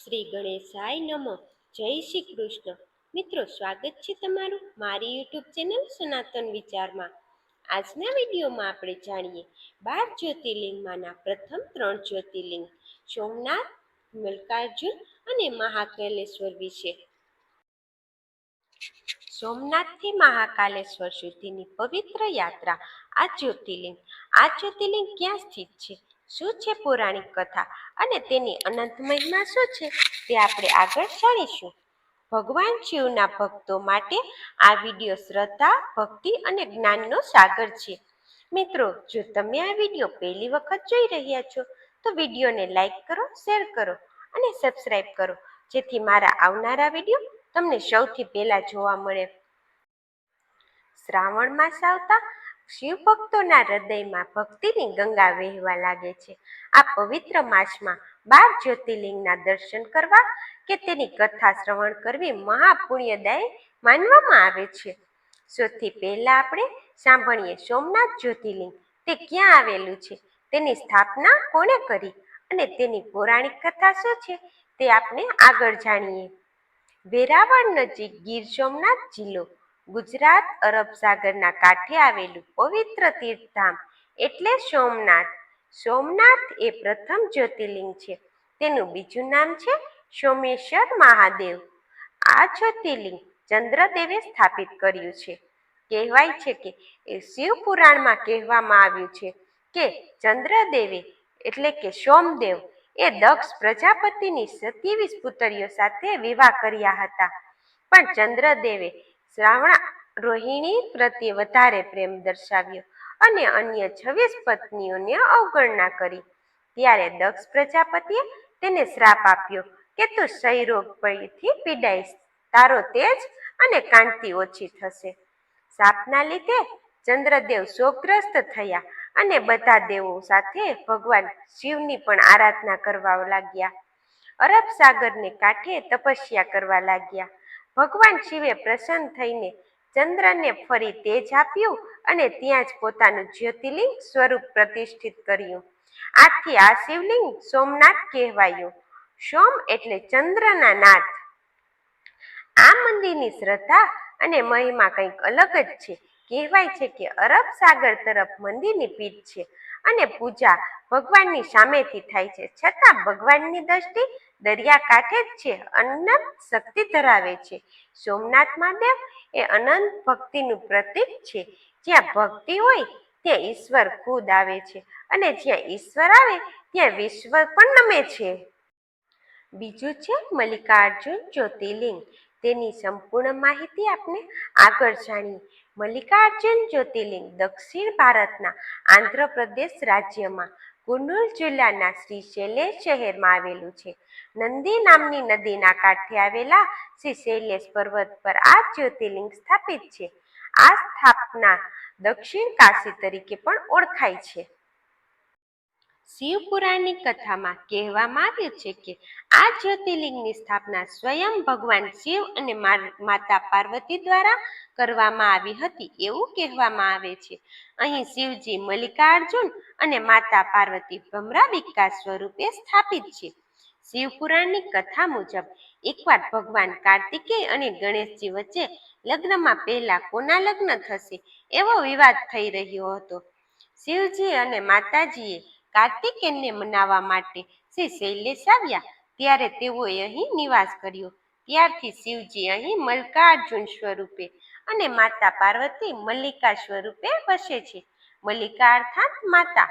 શ્રી ગણેશાય નમઃ. જય શ્રી કૃષ્ણ. મિત્રો, સ્વાગત છે તમારું મારી યુટ્યુબ ચેનલ સનાતન વિચારમાં. આજના વિડીયોમાં આપણે જાણીએ બાર જ્યોતિર્લિંગમાંના પ્રથમ ત્રણ જ્યોતિર્લિંગ, સોમનાથ મલ્કાર્જુન અને મહાકાલેશ્વર વિશે. સોમનાથથી મહાકાલેશ્વર સુધીની પવિત્ર યાત્રા આ જ્યોતિર્લિંગ. આ જ્યોતિર્લિંગ ક્યાં સ્થિત છે? શું છે પૌરાણિક કથા અને તેની અનંત મહિમા શું છે તે આપણે આગળ જાણીશું. ભગવાન શિવના ભક્તો માટે આ વીડિયો શ્રદ્ધા, ભક્તિ અને જ્ઞાનનો સાગર છે. મિત્રો, જો તમે આ વીડિયો પહેલી વખત જોઈ રહ્યા છો, તો વિડીયોને લાઈક કરો, શેર કરો અને સબસ્ક્રાઈબ કરો, જેથી મારા આવનારા વીડિયો તમને સૌથી પહેલા જોવા મળે. શ્રાવણ માસ આવતા શિવ ભક્તોના હૃદયમાં ભક્તિની ગંગા વહેવા લાગે છે. આ પવિત્ર માસમાં બાર જ્યોતિર્લિંગના દર્શન કરવા કે તેની કથા શ્રવણ કરવી મહાપુણ્યદાય માનવામાં આવે છે. સૌથી પહેલા આપણે સાંભળીએ સોમનાથ જ્યોતિર્લિંગ. તે ક્યાં આવેલું છે? તેની સ્થાપના કોણે કરી? અને તેની પૌરાણિક કથા શું છે? તે આપણે આગળ જાણીએ. વેરાવળ નજીક ગીર સોમનાથ જિલ્લો. ગુજરાત અરબ સાગરના કાંઠે આવેલું પવિત્ર તીર્થધામ એટલે સોમનાથ. સોમનાથ એ પ્રથમ જ્યોતિર્લિંગ છે. તેનું બીજું નામ છે સોમેશ્વર મહાદેવ. આ જ્યોતિર્લિંગ ચંદ્રદેવે સ્થાપિત કર્યું છે. કહેવાય છે કે શિવ પુરાણમાં કહેવામાં આવ્યું છે કે ચંદ્રદેવે એટલે કે સોમદેવ એ દક્ષ પ્રજાપતિની સત્યાવીસ પુત્રીઓ સાથે વિવાહ કર્યા હતા. પણ ચંદ્રદેવે શ્રાવણા રોહિણી પ્રત્યે વધારે પ્રેમ દર્શાવ્યો અને અન્ય છવ્વીસ પત્નીઓને અવગણના કરી. ત્યારે દક્ષ પ્રજાપતિએ તેને શ્રાપ આપ્યો કે તું ક્ષયરોગ પરથી પીડાઈશ, તારો તેજ અને કાંતિ ઓછી થશે. શાપના લીધે ચંદ્રદેવ શોકગ્રસ્ત થયા અને બધા દેવો સાથે ભગવાન શિવની પણ આરાધના કરવા લાગ્યા. અરબ સાગરને કાંઠે તપસ્યા કરવા લાગ્યા. ભગવાન શિવે પ્રસન્ન થઈને ચંદ્રને ફરી તેજ આપ્યું અને ત્યાં જ પોતાનું જ્યોતિર્લિંગ સ્વરૂપ પ્રતિષ્ઠિત કર્યું. આથી આ શિવલિંગ સોમનાથ કહેવાયું. સોમ એટલે ચંદ્રના નાથ આ મંદિરની શ્રદ્ધા અને મહિમા કંઈક અલગ જ છે. કહેવાય છે કે અરબ સાગર તરફ મંદિરની પીઠ છે અને પૂજા ભગવાનની સામેથી થાય છે. છતાં ભગવાનની દ્રષ્ટિ દરિયાકાંઠે જ છે. અનંત શક્તિ ધરાવે છે. સોમનાથ મહાદેવ એ અનંત ભક્તિનું પ્રતીક છે. જ્યાં ભક્તિ હોય ત્યાં ઈશ્વર ખુદ આવે છે અને જ્યાં ઈશ્વર આવે ત્યાં વિશ્વ પણ નમે છે. બીજું છે મલ્લિકાર્જુન જ્યોતિર્લિંગ. તેની સંપૂર્ણ માહિતી આપણે આગળ જાણીએ મલ્લિકાર્જુન જ્યોતિર્લિંગ દક્ષિણ ભારતના આંધ્રપ્રદેશ રાજ્યમાં કુર્નૂલ જિલ્લાના શ્રી શૈલેષ શહેરમાં આવેલું છે. નંદી નામની નદીના કાંઠે આવેલા શ્રી શૈલેષ પર્વત પર આ જ્યોતિર્લિંગ સ્થાપિત છે. આ સ્થાપના દક્ષિણ કાશી તરીકે પણ ઓળખાય છે. શિવ પુરાણની કથામાં કહેવામાં આવ્યું છે કે આ જ્યોતિર્લિંગની સ્થાપના સ્વયં ભગવાન શિવ અને માતા પાર્વતી દ્વારા કરવામાં આવી હતી એવું કહેવામાં આવે છે. અહીં શિવજી મલ્લિકાર્જુન અને માતા પાર્વતી ભ્રમરાવિકા સ્વરૂપે સ્થાપિત છે. શિવ પુરાણની કથા મુજબ એકવાર ભગવાન કાર્તિકેય અને ગણેશજી વચ્ચે લગ્નમાં પહેલા કોના લગ્ન થશે એવો વિવાદ થઈ રહ્યો હતો. શિવજી અને માતાજીએ કાર્તિકેયને મનાવવા માટે શ્રી શૈલેષ આવ્યા. ત્યારે તેઓએ અહીં નિવાસ કર્યો. ત્યારથી શિવજી અહીં મલ્કાર્જુન સ્વરૂપે અને માતા પાર્વતી મલ્લિકા સ્વરૂપે વસે છે. મલ્લિકા અર્થાત માતા.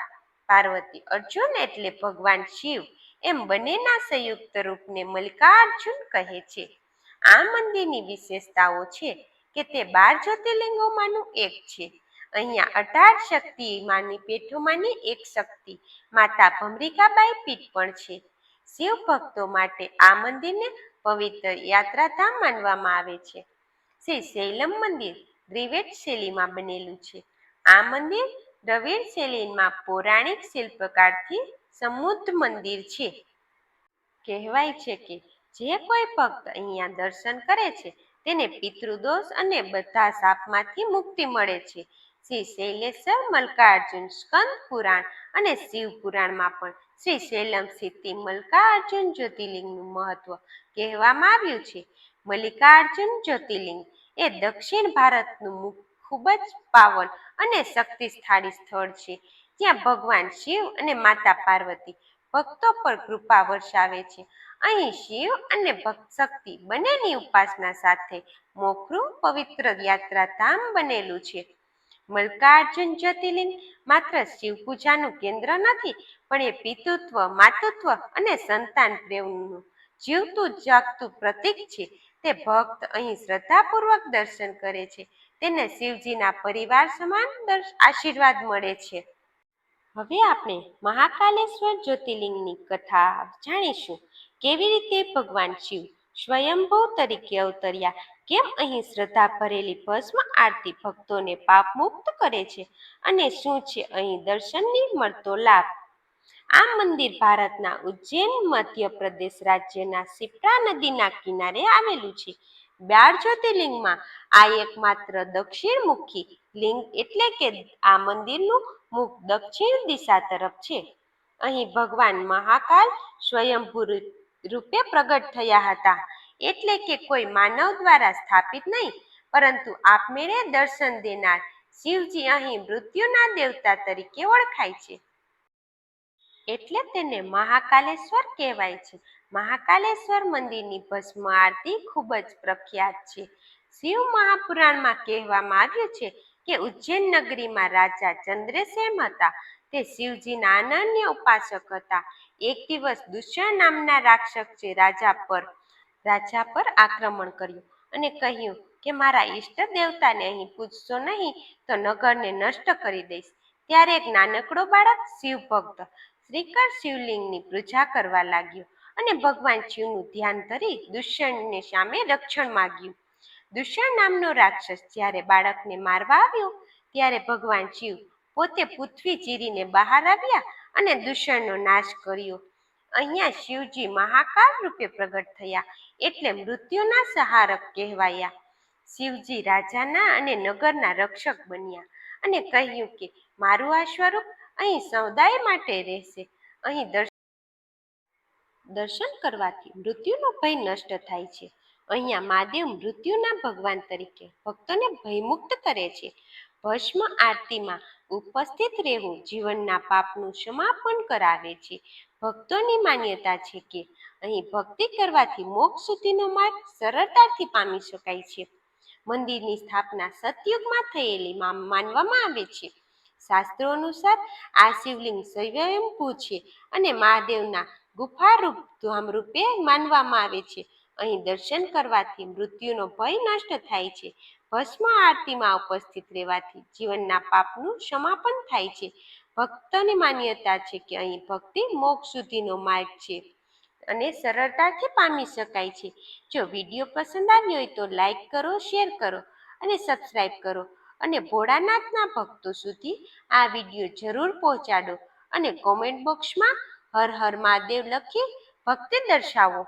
પાર્વતી અર્જુન એટલે ભગવાન શિવ એમ બંનેના સંયુક્ત રૂપને મલ્લિકાર્જુન કહે છે. આ મંદિરની વિશેષતાઓ છે કે તે બાર જ્યોતિર્લિંગોમાંનું એક છે. અહીંયા અઢાર શક્તિમાંની પેઠોમાંની એક શક્તિ. માતા ભમરિકાબાઈ પીઠ પણ છે. શિવ ભક્તો માટે આ મંદિરને પવિત્ર યાત્રાધામ માનવામાં આવે છે. શ્રી શૈલમ મંદિર દ્રિવેટ શૈલીમાં બનેલું છે. આ મંદિર દ્રવિડ શૈલીમાં પૌરાણિક શિલ્પકારથી સમૃદ્ધ મંદિર છે. કહેવાય છે કે જે કોઈ ભક્ત અહીંયા દર્શન કરે છે, તેને પિતૃદોષ અને બધા શાપમાંથી મુક્તિ મળે છે. શ્રી શૈલેશ્વર મલ્કાર્જુન સ્કંદ પુરાણ અને શિવ પુરાણમાં પણ શ્રી શૈલમ સિદ્ધિ મલ્કાર્જુન જ્યોતિર્લિંગનું મહત્વ કહેવામાં આવ્યું છે. મલ્લિકાર્જુન જ્યોતિર્લિંગ એ દક્ષિણ ભારતનું ખૂબ જ પાવન અને શક્તિશાળી સ્થળ છે. જ્યાં ભગવાન શિવ અને માતા પાર્વતી ભક્તો પર કૃપા વરસાવે છે. અહીં શિવ અને ભક્ત શક્તિ બંનેની ઉપાસના સાથે મોખરું પવિત્ર યાત્રાધામ બનેલું છે. મલ્લિકાર્જુન જ્યોતિર્લિંગ માત્ર શિવ પૂજાનું કેન્દ્ર નથી, પણ એ પિતૃત્વ, માતૃત્વ અને સંતાન પ્રેમનું જીવતું જાગતું પ્રતીક છે. તે ભક્ત અહીં શ્રદ્ધાપૂર્વક દર્શન કરે છે. તેને શિવજીના પરિવાર સમાન આશીર્વાદ મળે છે. હવે આપણે મહાકાલેશ્વર જ્યોતિર્લિંગની કથા જાણીશું. કેવી રીતે ભગવાન શિવ સ્વયંભૂ તરીકે અવતર્યા. કેમ અહીં શ્રદ્ધા ભરેલી ભસ્મ આરતી ભક્તોને પાપ મુક્ત કરે છે? અને શું છે અહીં દર્શનની મળતો લાભ? આ મંદિર ભારતના ઉજ્જૈન મધ્યપ્રદેશ રાજ્યના સિપ્રા નદીના કિનારે આવેલું છે. બાર જ્યોતિર્લિંગમાં આ એકમાત્ર દક્ષિણમુખી લિંગ એટલે કે આ મંદિરનું મુખ દક્ષિણ દિશા તરફ છે. અહીં ભગવાન મહાકાલ સ્વયંભૂ રૂપે પ્રગટ થયા હતા. એટલે કે કોઈ માનવ દ્વારા સ્થાપિત નહીં, પરંતુ આપમેળે દર્શન દેનાર શિવજી અહીં મૃત્યુના દેવતા તરીકે ઓળખાય છે. એટલે તેને મહાકાલેશ્વર કહેવાય છે. મહાકાલેશ્વર મંદિરની ભસ્મ આરતી ખૂબ જ પ્રખ્યાત છે. શિવ મહાપુરાણમાં કહેવામાં આવ્યું છે કે ઉજ્જૈન નગરીમાં રાજા ચંદ્રસેન હતા. તે શિવજીના અનન્ય ઉપાસક હતા. એક દિવસ દુષ્યંત નામના રાક્ષસે રાજા પર રાજા પર આક્રમણ કર્યું અને કહ્યું કે, મારા ઈષ્ટ દેવતાને અહીં પૂજશો નહીં તો નગરને નષ્ટ કરી દઈશ. ત્યારે એક નાનકડો બાળક શિવ ભક્ત શ્રીકર શિવલિંગની પૂજા કરવા લાગ્યો અને ભગવાન શિવનું ધ્યાન ધરી દુષ્યંતને સામે રક્ષણ માગ્યું. દુષ્યંત નામનો રાક્ષસ જ્યારે બાળકને મારવા આવ્યો, ત્યારે ભગવાન શિવ પોતે પૃથ્વી ચીરીને બહાર આવ્યા અને દૂષણનો નાશ કર્યો. અહીંયા શિવજી મહાકાળ રૂપે પ્રગટ થયા એટલે મૃત્યુના સહારક કહેવાયા. શિવજી રાજાના અને નગરના રક્ષક બન્યા અને કહ્યું કે, મારું આ સ્વરૂપ અહીં સૌદાય માટે રહેશે. અહીં દર્શન દર્શન કરવાથી મૃત્યુનો ભય નષ્ટ થાય છે. અહીંયા મહાદેવ મૃત્યુના ભગવાન તરીકે ભક્તોને ભયમુક્ત કરે છે. ભસ્મ આરતીમાં ઉપસ્થિત રહેવું જીવનના પાપનું સમાપન કરાવે છે. ભક્તોની માન્યતા છે કે અહીં ભક્તિ કરવાથી મોક્ષ સુધીનો માર્ગ સરળતાથી પામી શકાય છે. મંદિરની સ્થાપના સતયુગમાં થયેલી માનવામાં આવે છે. શાસ્ત્રો અનુસાર આ શિવલિંગ સ્વયંભૂ છે અને મહાદેવના ગુફારૂપ ધામ રૂપે માનવામાં આવે છે. અહીં દર્શન કરવાથી મૃત્યુનો ભય નષ્ટ થાય છે. ભસ્મ આરતીમાં ઉપસ્થિત રહેવાથી જીવનના પાપનું સમાપન થાય છે. ભક્તોની માન્યતા છે કે અહીં ભક્તિ મોક્ષ સુધીનો માર્ગ છે અને સરળતાથી પામી શકાય છે. જો વીડિયો પસંદ આવ્યો હોય તો લાઈક કરો, શેર કરો અને સબસ્ક્રાઈબ કરો અને ભોળાનાથના ભક્તો સુધી આ વીડિયો જરૂર પહોંચાડો અને કોમેન્ટ બોક્સમાં હર હર મહાદેવ લખી ભક્તિ દર્શાવો.